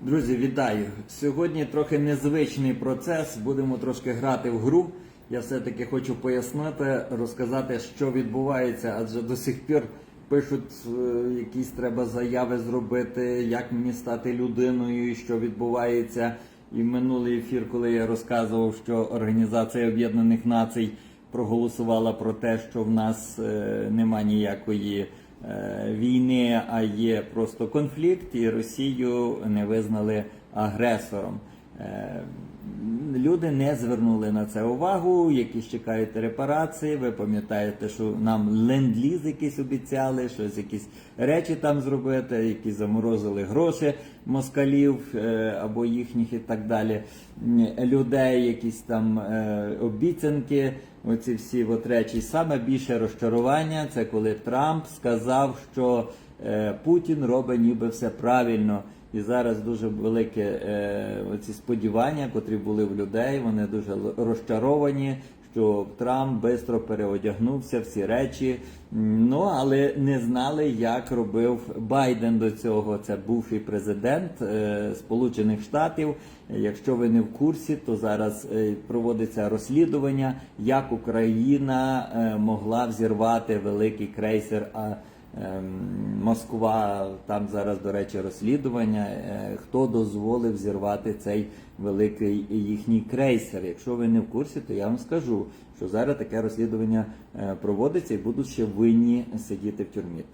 Друзі, вітаю! Сьогодні трохи незвичний процес. Будемо трошки грати в гру. Я все-таки хочу пояснити, розказати, що відбувається, адже до сих пір пишуть е, якісь треба заяви зробити, як мені стати людиною, що відбувається. І в минулий ефір, коли я розказував, що Організація Об'єднаних Націй проголосувала про те, що в нас е, нема ніякої війни, а є просто конфлікт, і Росію не визнали агресором. Е, Люди не звернули на це увагу, якісь чекають репарації. Ви пам'ятаєте, що нам ленд-ліз якийсь обіцяли, щось якісь речі там зробити, які заморозили гроші москалів е, або їхніх і так далі. Людей, якісь там е, обіцянки. Оці всі от речі. Саме більше розчарування це коли Трамп сказав, що е, Путін робить ніби все правильно. І зараз дуже велике е, оці сподівання, котрі були в людей, вони дуже розчаровані, що Трамп швидко переодягнувся всі речі. Ну але не знали, як робив Байден до цього. Це був і президент е, Сполучених Штатів. Якщо ви не в курсі, то зараз е, проводиться розслідування, як Україна е, могла взірвати великий крейсер. А Ем, Москва, там зараз, до речі, розслідування. е, Хто дозволив зірвати цей великий їхній крейсер? Якщо ви не в курсі, то я вам скажу, що зараз таке розслідування е, проводиться і будуть ще винні сидіти в тюрмі.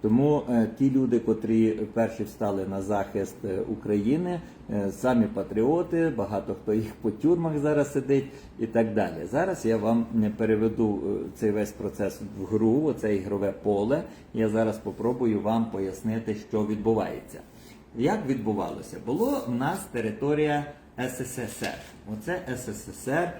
Тому е, ті люди, котрі перші встали на захист е, України, е, самі патріоти, багато хто їх по тюрмах зараз сидить і так далі. Зараз я вам не переведу цей весь процес в гру, оце ігрове поле. Я зараз попробую вам пояснити, що відбувається. Як відбувалося? Було в нас територія СССР. Оце СССР,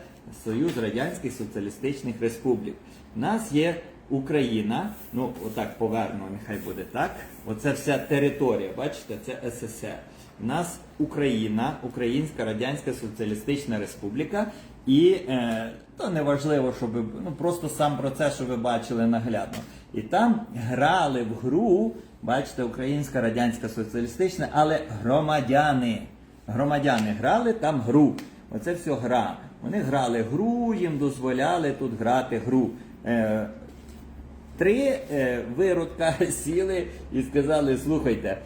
Союз Радянських Соціалістичних Республік. У нас є Україна, ну отак повернемо, нехай буде так. Оце вся територія, бачите, це СССР. У нас Україна, Українська Радянська Соціалістична Республіка, і е, то не важливо, щоб ну просто сам процес, що ви бачили наглядно. І там грали в гру, бачите, Українська Радянська Соціалістична, але громадяни. Громадяни грали там гру. Оце все гра. Вони грали гру, їм дозволяли тут грати гру. Е, Три е, виродка сіли і сказали: слухайте,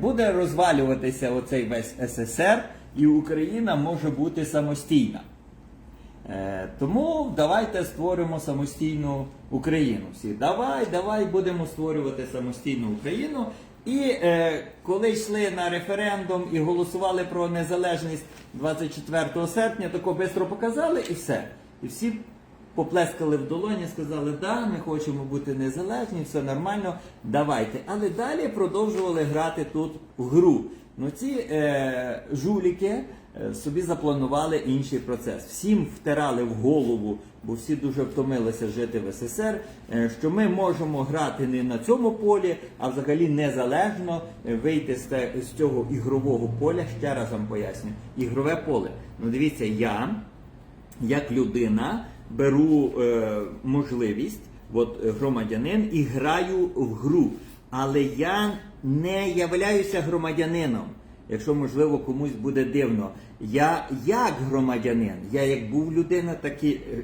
буде розвалюватися оцей весь СССР, і Україна може бути самостійна. Е, тому давайте створимо самостійну Україну. Всі давай, давай будемо створювати самостійну Україну. І е, коли йшли на референдум і голосували про незалежність 24 серпня, тако швидко показали і все. І всі поплескали в долоні, сказали, да, ми хочемо бути незалежні, все нормально, давайте. Але далі продовжували грати тут в гру. Ну ці е, жуліки е, собі запланували інший процес. Всім втирали в голову, бо всі дуже втомилися жити в СССР, е, що ми можемо грати не на цьому полі, а взагалі незалежно е, вийти з, те- з цього ігрового поля. Ще раз вам поясню. Ігрове поле. Ну дивіться, я як людина беру е, можливість, от е, громадянин, і граю в гру. Але я не являюся громадянином. Якщо можливо комусь буде дивно. Я як громадянин, я як був людина, так і е,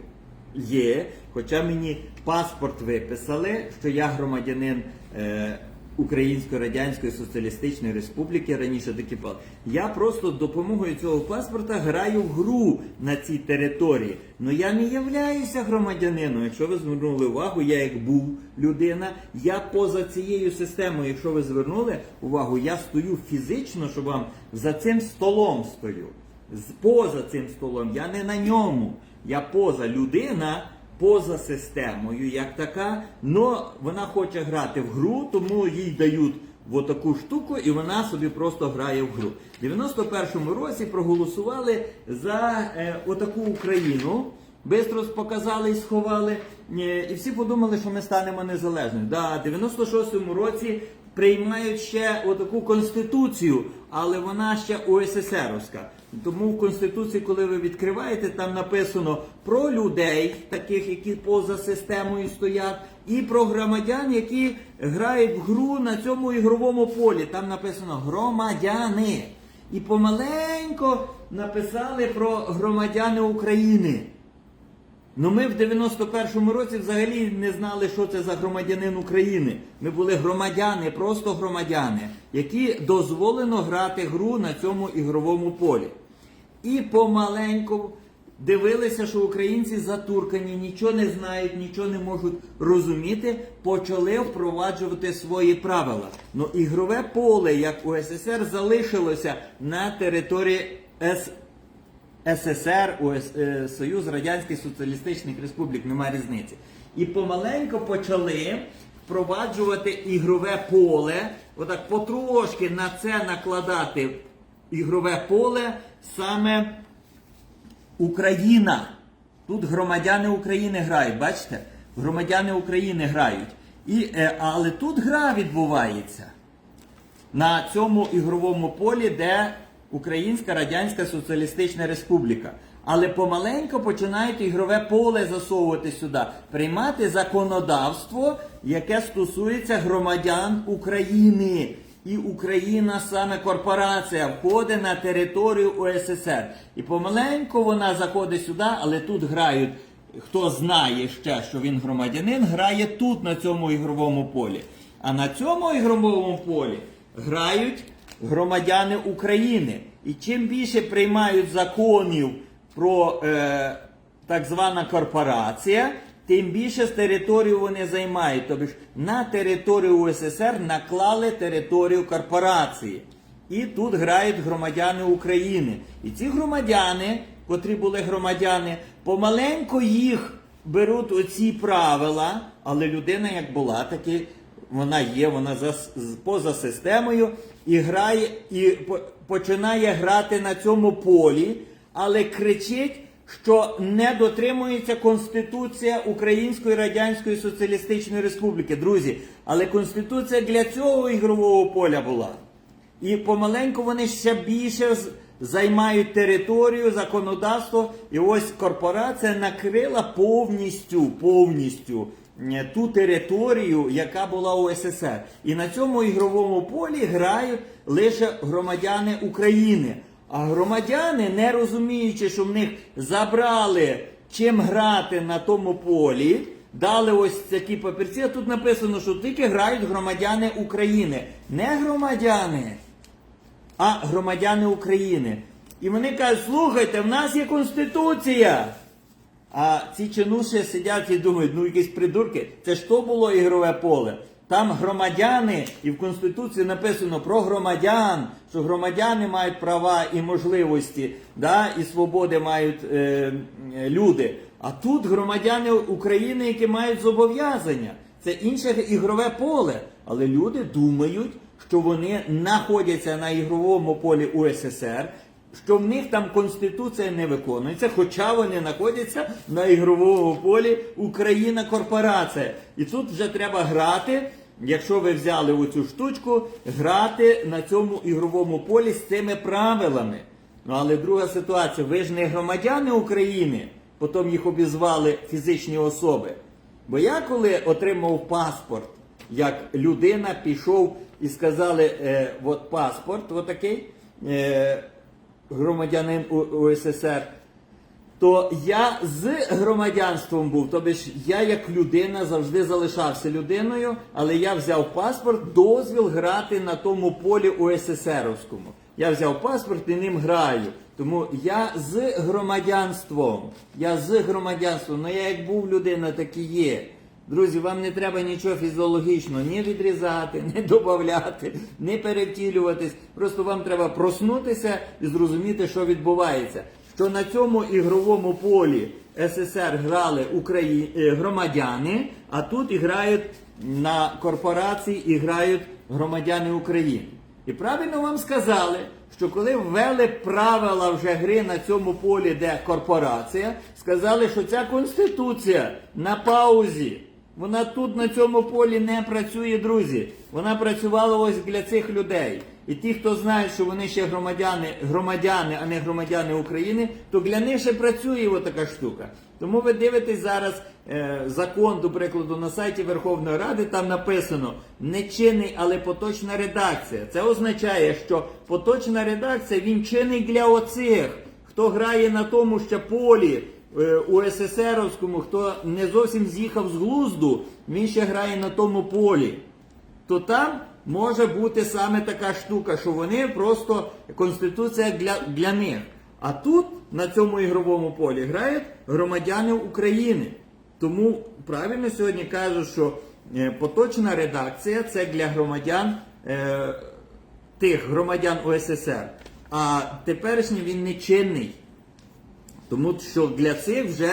є. Хоча мені паспорт виписали, що я громадянин е, Української Радянської Соціалістичної Республіки, раніше такі пал. Я просто допомогою цього паспорта граю в гру на цій території. Ну я не являюся громадянином. Якщо ви звернули увагу, я як був людина, я поза цією системою. Якщо ви звернули увагу, я стою фізично, щоб вам за цим столом стою. Поза цим столом, я не на ньому. Я поза людина, поза системою, як така. Но вона хоче грати в гру, тому їй дають в отаку штуку, і вона собі просто грає в гру. В 91-му році проголосували за е, отаку Україну. Бистро показали і сховали, е, і всі подумали, що ми станемо незалежними. Да, в 96-му році приймають ще отаку конституцію, але вона ще УССРовська. Тому в Конституції, коли ви відкриваєте, там написано про людей, таких, які поза системою стоять, і про громадян, які грають в гру на цьому ігровому полі. Там написано громадяни. І помаленько написали про громадяни України. Ну ми в 91-му році взагалі не знали, що це за громадянин України. Ми були громадяни, просто громадяни, які дозволено грати гру на цьому ігровому полі. І помаленьку дивилися, що українці затуркані, нічого не знають, нічого не можуть розуміти, почали впроваджувати свої правила. Ну, ігрове поле, як у СССР, залишилося на території С. СССР, е, Союз Радянських Соціалістичних Республік, немає різниці. І помаленько почали впроваджувати ігрове поле, отак потрошки на це накладати ігрове поле саме Україна. Тут громадяни України грають, бачите? Громадяни України грають. І, е, але тут гра відбувається на цьому ігровому полі, де Українська Радянська Соціалістична Республіка. Але помаленько починають ігрове поле засовувати сюди, приймати законодавство, яке стосується громадян України. І Україна саме корпорація входить на територію УССР. І помаленьку вона заходить сюди, але тут грають. Хто знає ще, що він громадянин, грає тут, на цьому ігровому полі. А на цьому ігровому полі грають громадяни України. І чим більше приймають законів про е, так звана корпорація, тим більше з територію вони займають. Тобто на територію УССР наклали територію корпорації. І тут грають громадяни України. І ці громадяни, котрі були громадяни, помаленько їх беруть оці правила, але людина як була, таки вона є, вона за, поза системою і грає, і починає грати на цьому полі, але кричить, що не дотримується Конституція Української Радянської Соціалістичної Республіки. Друзі, але Конституція для цього ігрового поля була. І помаленьку вони ще більше займають територію, законодавство. І ось корпорація накрила повністю, повністю ту територію, яка була у СССР. І на цьому ігровому полі грають лише громадяни України. А громадяни, не розуміючи, що в них забрали чим грати на тому полі, дали ось такі папірці. А тут написано, що тільки грають громадяни України. Не громадяни, а громадяни України. І вони кажуть, слухайте, в нас є Конституція. А ці чинуші сидять і думають, ну якісь придурки, це ж то було ігрове поле. Там громадяни, і в Конституції написано про громадян, що громадяни мають права і можливості, да, і свободи мають е, е, люди. А тут громадяни України, які мають зобов'язання. Це інше ігрове поле. Але люди думають, що вони знаходяться на ігровому полі УССР, що в них там Конституція не виконується, хоча вони знаходяться на ігровому полі Україна корпорація. І тут вже треба грати, якщо ви взяли оцю штучку, грати на цьому ігровому полі з цими правилами. Ну але друга ситуація, ви ж не громадяни України, потім їх обізвали фізичні особи. Бо я коли отримав паспорт, як людина пішов і сказали, е, от паспорт, отакий, е, громадянин УССР, то я з громадянством був. Тобто я як людина завжди залишався людиною, але я взяв паспорт, дозвіл грати на тому полі УССРовському. Я взяв паспорт і ним граю. Тому я з громадянством. Я з громадянством. Ну я як був людина, так і є. Друзі, вам не треба нічого фізіологічного ні відрізати, ні додати, ні перевтілюватись. Просто вам треба проснутися і зрозуміти, що відбувається. Що на цьому ігровому полі СССР грали Украї... е, громадяни, а тут грають на корпорації і грають громадяни України. І правильно вам сказали, що коли ввели правила вже гри на цьому полі, де корпорація, сказали, що ця конституція на паузі. Вона тут на цьому полі не працює, друзі. Вона працювала ось для цих людей. І ті, хто знає, що вони ще громадяни, громадяни, а не громадяни України, то для них ще працює отака штука. Тому ви дивитесь зараз е, закон, до прикладу, на сайті Верховної Ради, там написано не чинний, але поточна редакція. Це означає, що поточна редакція він чинний для оцих, хто грає на тому ще полі у СССРовському, хто не зовсім з'їхав з глузду, він ще грає на тому полі. То там може бути саме така штука, що вони просто конституція для, для них. А тут, на цьому ігровому полі, грають громадяни України. Тому правильно сьогодні кажуть, що е, поточна редакція це для громадян е, тих громадян УССР. А теперішній він не чинний. Тому що для цих вже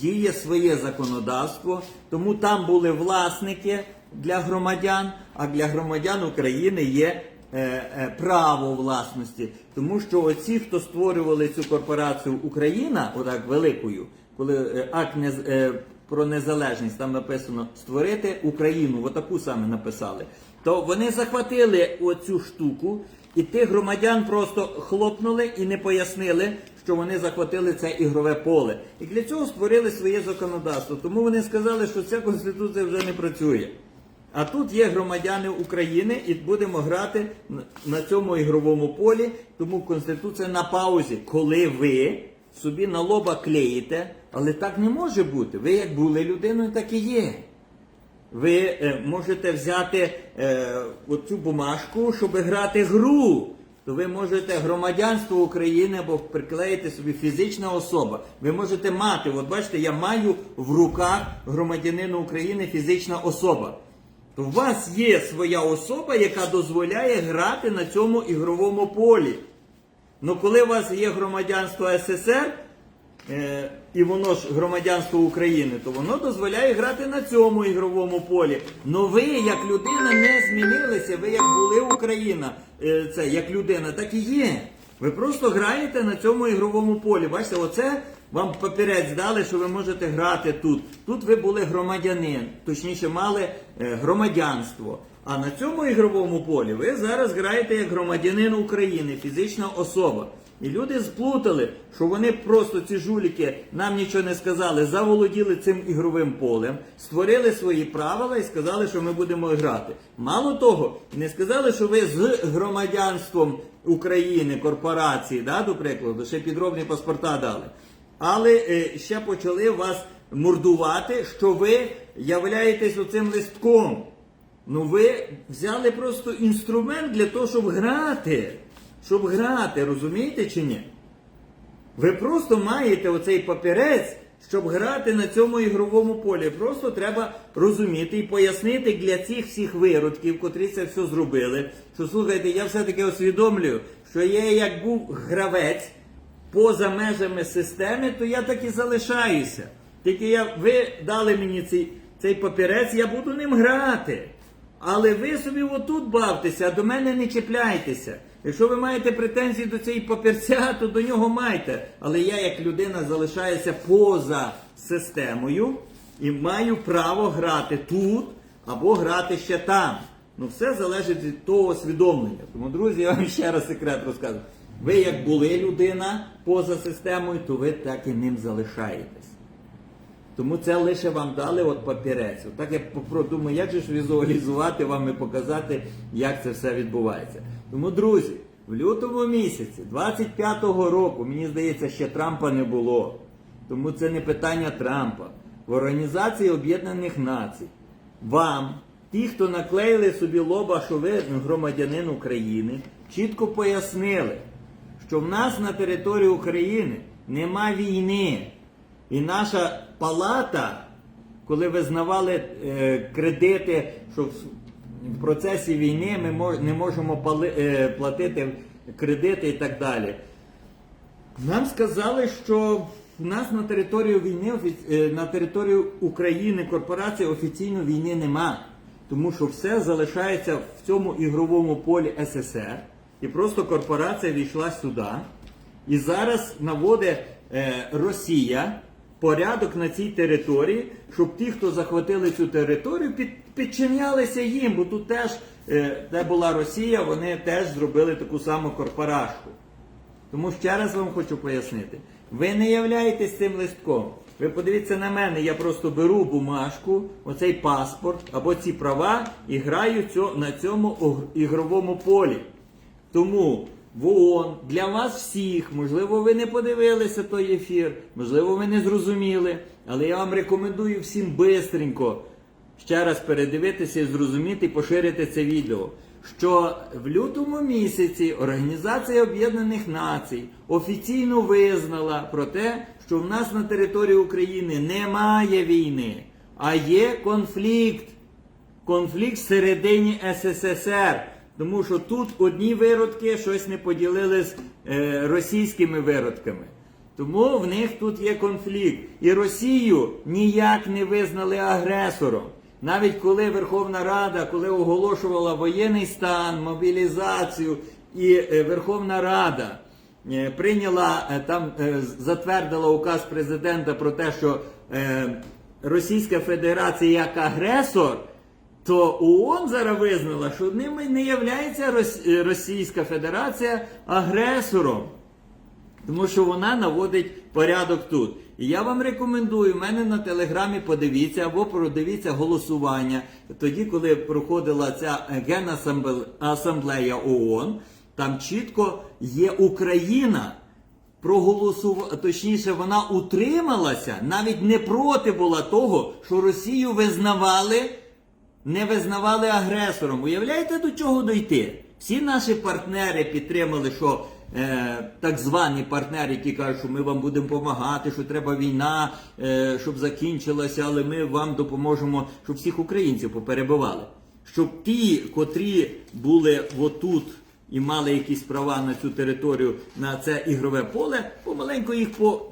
діє своє законодавство, тому там були власники для громадян, а для громадян України є е, е, право власності. Тому що оці, хто створювали цю корпорацію Україна, отак великою, коли е, акт не, е, про незалежність там написано створити Україну, отаку саме написали, то вони захватили оцю штуку. І тих громадян просто хлопнули і не пояснили, що вони захватили це ігрове поле. І для цього створили своє законодавство. Тому вони сказали, що ця конституція вже не працює. А тут є громадяни України, і будемо грати на- цьому ігровому полі. Тому конституція на паузі, коли ви собі на лоба клеїте, але так не може бути. Ви як були людиною, так і є. Ви е, можете взяти е, оцю бумажку, щоб грати гру. То ви можете громадянство України або приклеїти собі фізична особа. Ви можете мати, от бачите, я маю в руках громадянина України фізична особа. То у вас є своя особа, яка дозволяє грати на цьому ігровому полі. Ну коли у вас є громадянство СССР, е, і воно ж громадянство України, то воно дозволяє грати на цьому ігровому полі. Ну ви, як людина, не змінилися. Ви як були Україна, е, це як людина, так і є. Ви просто граєте на цьому ігровому полі. Бачите, оце вам папірець дали, що ви можете грати тут. Тут ви були громадянин, точніше мали е, громадянство. А на цьому ігровому полі ви зараз граєте як громадянин України, фізична особа. І люди сплутали, що вони просто ці жуліки нам нічого не сказали, заволоділи цим ігровим полем, створили свої правила і сказали, що ми будемо грати. Мало того, не сказали, що ви з громадянством України, корпорації, да, до прикладу, ще підробні паспорта дали. Але е, ще почали вас мордувати, що ви являєтесь оцим листком. Ну ви взяли просто інструмент для того, щоб грати. Щоб грати, розумієте чи ні? Ви просто маєте оцей папірець, щоб грати на цьому ігровому полі. Просто треба розуміти і пояснити для цих всіх виродків, котрі це все зробили. Що слухайте, я все-таки усвідомлюю, що я як був гравець поза межами системи, то я так і залишаюся. Тільки я, ви дали мені цей, цей папірець, я буду ним грати. Але ви собі отут бавтеся, а до мене не чіпляйтеся. Якщо ви маєте претензії до цієї папірця, то до нього майте. Але я, як людина, залишаюся поза системою і маю право грати тут або грати ще там. Ну все залежить від того усвідомлення. Тому, друзі, я вам ще раз секрет розказую. Ви як були людина поза системою, то ви так і ним залишаєтесь. Тому це лише вам дали от папірець. Так я думаю, як же ж візуалізувати вам і показати, як це все відбувається. Тому, друзі, в лютому місяці 25-го року, мені здається, ще Трампа не було. Тому це не питання Трампа. В Організації Об'єднаних Націй вам, ті, хто наклеїли собі лоба, що ви громадянин України, чітко пояснили, що в нас на території України нема війни. І наша палата, коли визнавали е, кредити, що в процесі війни ми не можемо е, платити кредити і так далі. Нам сказали, що в нас на території війни, е, на території України корпорації офіційно війни нема. Тому що все залишається в цьому ігровому полі СССР. І просто корпорація війшла сюди. І зараз наводить е, Росія порядок на цій території, щоб ті, хто захватили цю територію, під, підчинялися їм, бо тут теж, е, де була Росія, вони теж зробили таку саму корпорашку. Тому ще раз вам хочу пояснити. Ви не являєтесь цим листком. Ви подивіться на мене, я просто беру бумажку, оцей паспорт або ці права і граю на цьому ігровому полі. Тому в ООН для вас всіх, можливо, ви не подивилися той ефір, можливо, ви не зрозуміли, але я вам рекомендую всім бистренько ще раз передивитися і зрозуміти поширити це відео. Що в лютому місяці Організація Об'єднаних Націй офіційно визнала про те, що в нас на території України немає війни, а є конфлікт конфлікт всередині СССР. Тому що тут одні виродки щось не поділили з е, російськими виродками. Тому в них тут є конфлікт. І Росію ніяк не визнали агресором. Навіть коли Верховна Рада, коли оголошувала воєнний стан, мобілізацію, і е, Верховна Рада е, прийняла е, там, затвердила указ президента про те, що Російська Федерація як агресор, то ООН зараз визнала, що ними не є Російська Федерація агресором. Тому що вона наводить порядок тут. І я вам рекомендую, в мене на телеграмі подивіться або продивіться голосування. Тоді, коли проходила ця генасамблея ООН, там чітко є Україна. Проголосувала, точніше, вона утрималася, навіть не проти була того, що Росію визнавали, не визнавали агресором. Уявляєте, до чого дойти? Всі наші партнери підтримали, що так звані партнери, які кажуть, що ми вам будемо допомагати, що треба війна, е, щоб закінчилася, але ми вам допоможемо, щоб всіх українців поперебивали. Щоб ті, котрі були отут і мали якісь права на цю територію, на це ігрове поле, помаленьку їх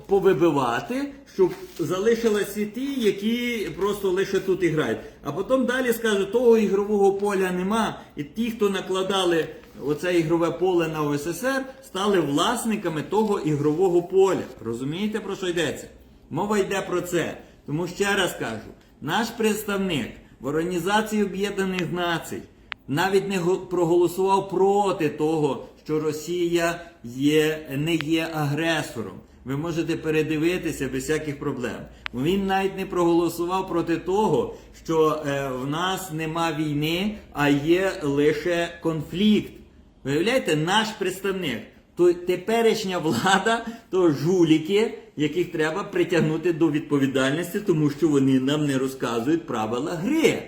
повибивати, щоб залишилися ті, які просто лише тут і грають. А потім далі скажуть, того ігрового поля нема. І ті, хто накладали оце ігрове поле на ОССР, стали власниками того ігрового поля. Розумієте, про що йдеться? Мова йде про це. Тому ще раз кажу, наш представник в Організації Об'єднаних Націй навіть не го- проголосував проти того, що Росія є, не є агресором. Ви можете передивитися без всяких проблем. Він навіть не проголосував проти того, що е, в нас нема війни, а є лише конфлікт. Виявляєте, наш представник, то теперішня влада, то жуліки, яких треба притягнути до відповідальності, тому що вони нам не розказують правила гри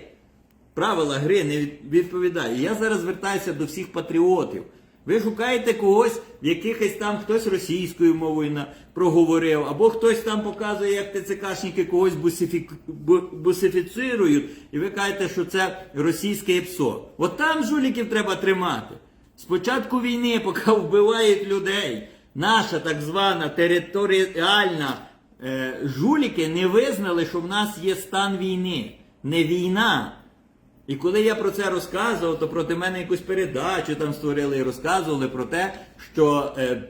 правила гри не відповідає. Я зараз звертаюся до всіх патріотів. Ви шукаєте когось, якихось там хтось російською мовою на, проговорив, або хтось там показує, як ТЦКшники когось бусифік, бу, бусифіцирують, і ви кажете, що це російське ПСО. От там жуліків треба тримати. Спочатку війни, поки вбивають людей, наша так звана територіальна е, жуліки не визнали, що в нас є стан війни. Не війна. І коли я про це розказував, то проти мене якусь передачу там створили і розказували про те, що е,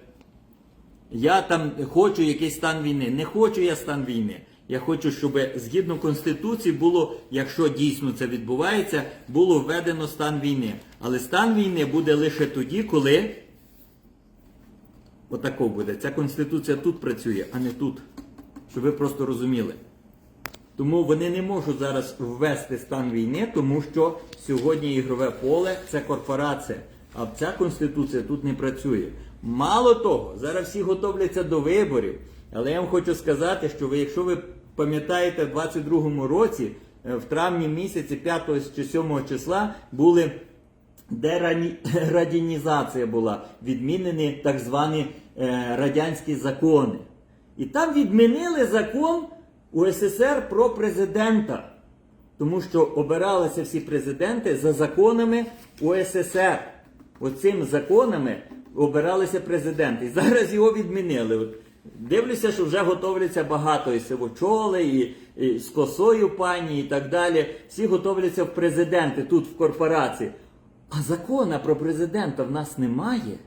я там хочу якийсь стан війни. Не хочу я стан війни. Я хочу, щоб згідно Конституції було, якщо дійсно це відбувається, було введено стан війни. Але стан війни буде лише тоді, коли отако буде. Ця конституція тут працює, а не тут. Щоб ви просто розуміли. Тому вони не можуть зараз ввести стан війни, тому що сьогодні ігрове поле це корпорація. А ця конституція тут не працює. Мало того, зараз всі готовляться до виборів. Але я вам хочу сказати, що ви, якщо ви пам'ятаєте, в 22-му році, е, в травні місяці, 5 чи 7 числа, були дерадянізація була, відмінені так звані е, радянські закони. І там відмінили закон УССР про президента. Тому що обиралися всі президенти за законами УССР. Оцим законами обиралися президенти. І зараз його відмінили. Дивлюся, що вже готовляться багато і сивочоли, і, і з косою пані, і так далі. Всі готовляться в президенти тут в корпорації. А закона про президента в нас немає.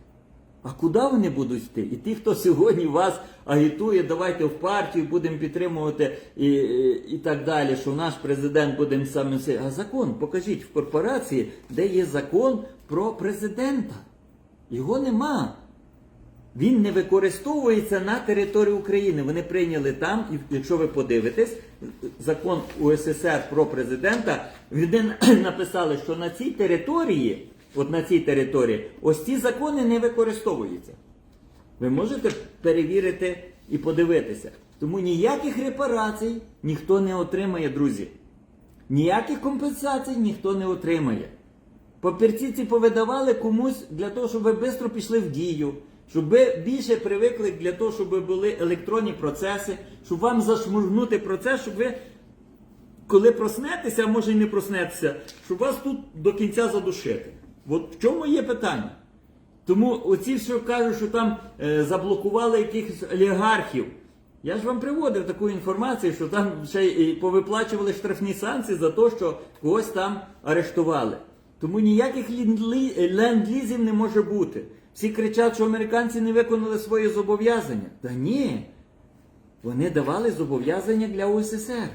А куди вони будуть йти? І ті, хто сьогодні вас агітує, давайте в партію будемо підтримувати і, і, так далі, що наш президент буде саме все. А закон покажіть в корпорації, де є закон про президента. Його нема. Він не використовується на території України. Вони прийняли там, і якщо ви подивитесь, закон УССР про президента, вони написали, що на цій території, от на цій території, ось ці закони не використовуються. Ви можете перевірити і подивитися. Тому ніяких репарацій ніхто не отримає, друзі. Ніяких компенсацій ніхто не отримає. Папірці ці повидавали комусь для того, щоб ви швидко пішли в дію, щоб ви більше привикли для того, щоб були електронні процеси, щоб вам зашмургнути процес, щоб ви, коли проснетеся, а може і не проснетеся, щоб вас тут до кінця задушити. От в чому є питання? Тому оці, що кажуть, що там е, заблокували якихось олігархів. Я ж вам приводив таку інформацію, що там ще й повиплачували штрафні санкції за те, що когось там арештували. Тому ніяких ленд-лізів не може бути. Всі кричать, що американці не виконали свої зобов'язання. Та ні. Вони давали зобов'язання для УССР.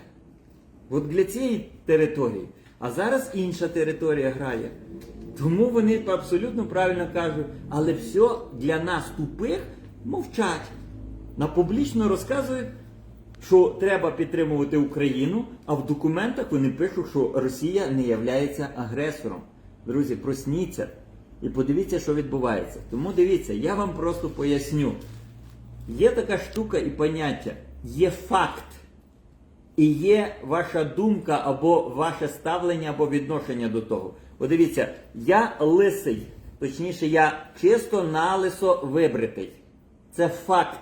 От для цієї території. А зараз інша територія грає. Тому вони абсолютно правильно кажуть, але все для нас тупих мовчать. На публічно розказують, що треба підтримувати Україну, а в документах вони пишуть, що Росія не є агресором. Друзі, просніться і подивіться, що відбувається. Тому дивіться, я вам просто поясню. Є така штука і поняття, є факт. І є ваша думка або ваше ставлення, або відношення до того. От дивіться, я лисий, точніше, я чисто налисо вибритий. Це факт.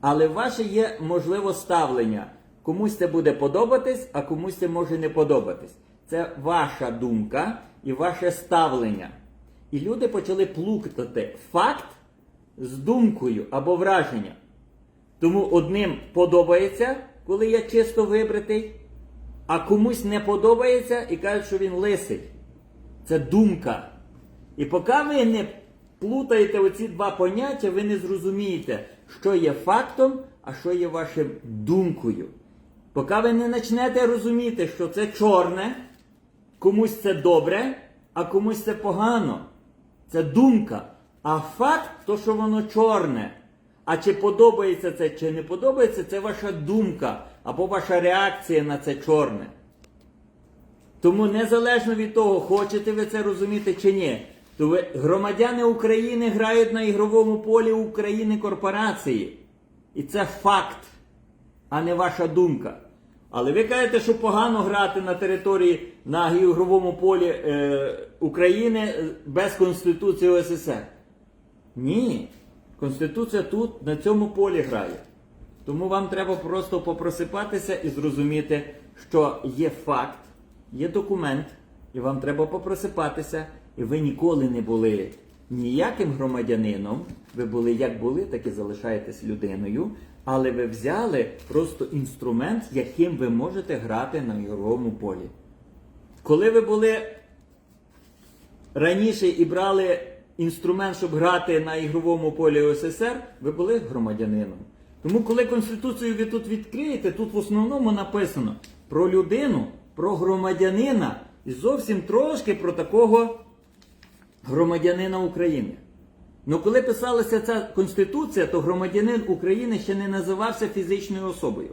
Але ваше є можливо ставлення. Комусь це буде подобатись, а комусь це може не подобатись. Це ваша думка і ваше ставлення. І люди почали плутати факт з думкою або враженням. Тому одним подобається, коли я чисто вибритий, а комусь не подобається і кажуть, що він лисий. Це думка. І поки ви не плутаєте оці два поняття, ви не зрозумієте, що є фактом, а що є вашою думкою. Поки ви не почнете розуміти, що це чорне, комусь це добре, а комусь це погано. Це думка. А факт то, що воно чорне. А чи подобається це, чи не подобається, це ваша думка або ваша реакція на це чорне. Тому незалежно від того, хочете ви це розуміти чи ні, то ви, громадяни України грають на ігровому полі України корпорації. І це факт, а не ваша думка. Але ви кажете, що погано грати на території на ігровому полі е, України без Конституції ОССР. Ні. Конституція тут, на цьому полі грає. Тому вам треба просто попросипатися і зрозуміти, що є факт, є документ, і вам треба попросипатися, і ви ніколи не були ніяким громадянином. Ви були як були, так і залишаєтесь людиною. Але ви взяли просто інструмент, яким ви можете грати на ігровому полі. Коли ви були раніше і брали інструмент, щоб грати на ігровому полі ОССР, ви були громадянином. Тому, коли Конституцію ви тут відкриєте, тут в основному написано про людину, про громадянина і зовсім трошки про такого громадянина України. Ну коли писалася ця Конституція, то громадянин України ще не називався фізичною особою.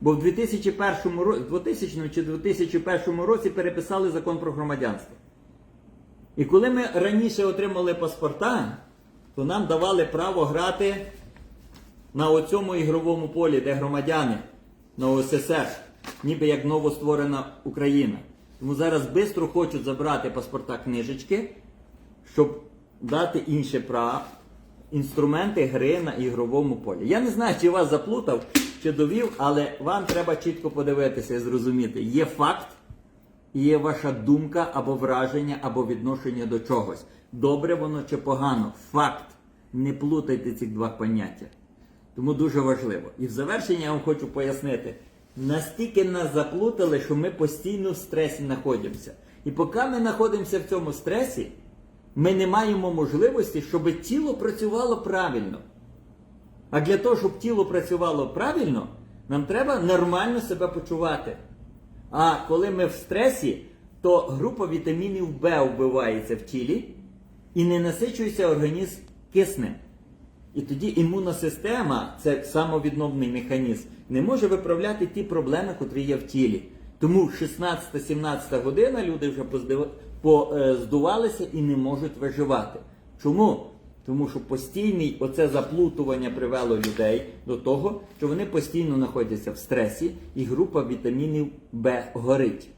Бо в 2001 році, 2000 чи 2001 році переписали закон про громадянство. І коли ми раніше отримали паспорта, то нам давали право грати на оцьому ігровому полі, де громадяни на ОССР, ніби як новостворена Україна. Тому зараз швидко хочуть забрати паспорта книжечки, щоб дати інші права, інструменти гри на ігровому полі. Я не знаю, чи вас заплутав, чи довів, але вам треба чітко подивитися і зрозуміти, є факт. Є ваша думка або враження, або відношення до чогось. Добре воно чи погано. Факт. Не плутайте ці два поняття. Тому дуже важливо. І в завершення я вам хочу пояснити, настільки нас заплутали, що ми постійно в стресі знаходимося. І поки ми знаходимося в цьому стресі, ми не маємо можливості, щоб тіло працювало правильно. А для того, щоб тіло працювало правильно, нам треба нормально себе почувати. А коли ми в стресі, то група вітамінів В вбивається в тілі і не насичується організм киснем. І тоді імунна система, це самовідновний механізм, не може виправляти ті проблеми, котрі є в тілі. Тому 16-17 година люди вже поздив- по- е, і не можуть виживати. Чому? Тому що постійне оце заплутування привело людей до того, що вони постійно знаходяться в стресі, і група вітамінів В горить.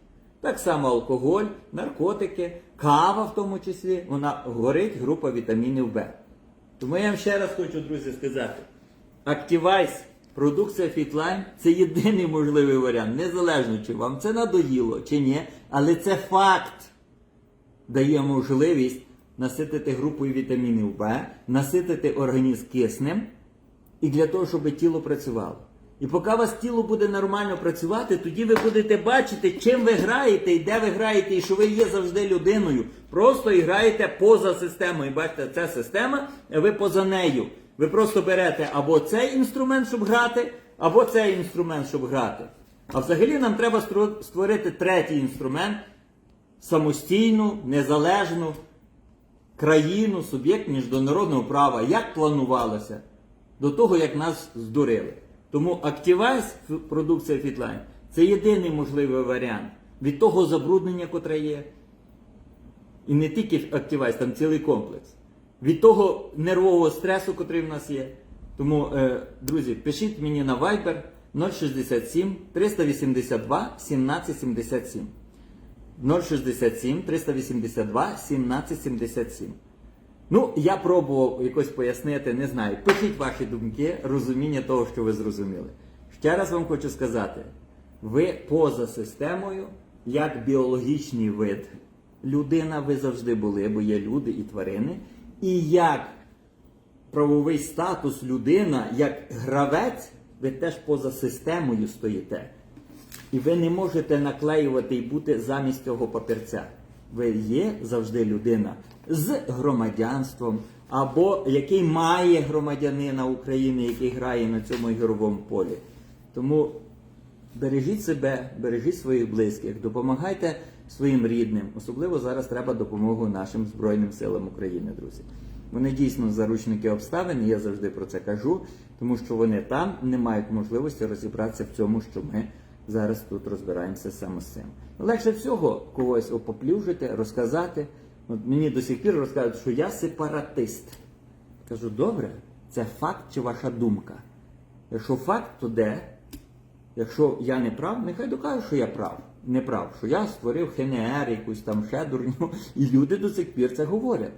Так само алкоголь, наркотики, кава в тому числі, вона горить група вітамінів В. Тому я вам ще раз хочу, друзі, сказати: Activize, продукція Fitline це єдиний можливий варіант, незалежно чи вам це надоїло чи ні, але це факт дає можливість наситити групою вітамінів В, наситити організм киснем і для того, щоб тіло працювало. І поки у вас тіло буде нормально працювати, тоді ви будете бачити, чим ви граєте і де ви граєте, і що ви є завжди людиною. Просто і граєте поза системою. І бачите, ця система, ви поза нею. Ви просто берете або цей інструмент, щоб грати, або цей інструмент, щоб грати. А взагалі нам треба створити третій інструмент самостійну, незалежну країну, суб'єкт міжнародного права, як планувалося, до того, як нас здурили. Тому Activize, продукція Fitline, це єдиний можливий варіант від того забруднення, котре є. І не тільки Activize, там цілий комплекс. Від того нервового стресу, котрий в нас є. Тому, е, друзі, пишіть мені на Viber 067 382 1777. 067 382 1777. Ну, я пробував якось пояснити, не знаю. Пишіть ваші думки, розуміння того, що ви зрозуміли. Ще раз вам хочу сказати: ви поза системою, як біологічний вид, людина ви завжди були, бо є люди і тварини, і як правовий статус людина, як гравець, ви теж поза системою стоїте. І ви не можете наклеювати і бути замість цього папірця. Ви є завжди людина з громадянством, або який має громадянина України, який грає на цьому ігровому полі. Тому бережіть себе, бережіть своїх близьких, допомагайте своїм рідним. Особливо зараз треба допомогу нашим Збройним силам України, друзі. Вони дійсно заручники обставин, я завжди про це кажу, тому що вони там не мають можливості розібратися в цьому, що ми зараз тут розбираємося саме з цим. Легше всього когось опоплюжити, розказати. От мені до сих пір розказують, що я сепаратист. Кажу, добре, це факт чи ваша думка? Якщо факт, то де? Якщо я не прав, нехай докажуть, що я прав. Не прав, що я створив ХНР, якусь там ще дурню, і люди до сих пір це говорять.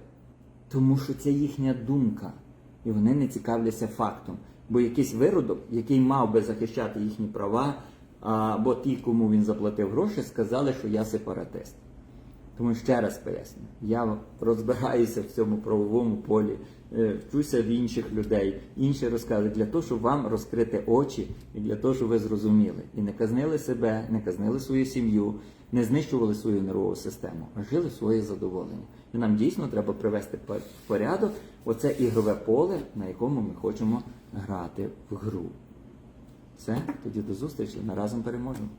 Тому що це їхня думка. І вони не цікавляться фактом. Бо якийсь виродок, який мав би захищати їхні права, або ті, кому він заплатив гроші, сказали, що я сепаратист. Тому ще раз поясню, я розбираюся в цьому правовому полі, е, вчуся в інших людей, інші розказують для того, щоб вам розкрити очі і для того, щоб ви зрозуміли. І не казнили себе, не казнили свою сім'ю, не знищували свою нервову систему, а жили своє задоволення. І нам дійсно треба привести в порядок оце ігрове поле, на якому ми хочемо грати в гру. Все, тоді до зустрічі, ми разом переможемо.